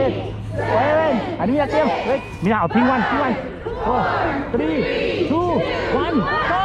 eight seven อันนี้มีนาเตรียมเฮ้ยมีนาเอาพิงวันพิงวัน four three two one go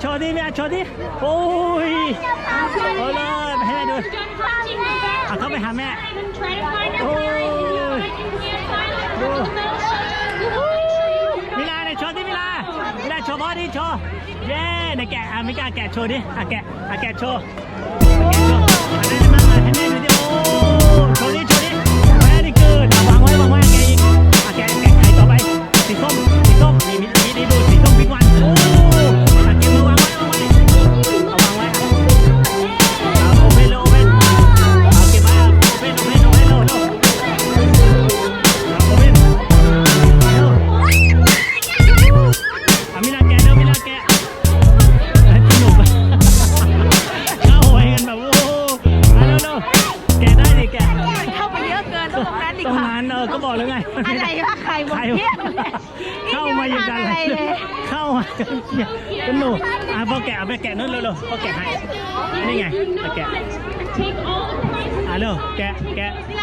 โชว์ดิแม่โชว์ดิโอ้ยโอ้เลยให้แม่ดูเอาเข้าไปหาแม่โอ้ยมิลาเนี่ยโชว์ดิมิลามิลาโชว์บอดี้โชว์เย้ไหนแกะอะมิกาแกะโชว์ดิอะแกะอะแกะโชว์อะแกะโชว์านั้นเออก็บอกแล้วไงอะไรวะใครบอกเพี้ยนเนี่ยเข้ามาอย่างกันอะไรเลยเข้ามากันเนี่ยสนุกอะพอแกะเอาไปแกะนู่นเร็วๆพอแกะให้นี่ไงเอาแกะอะเร็วแกะแกะนี่ไง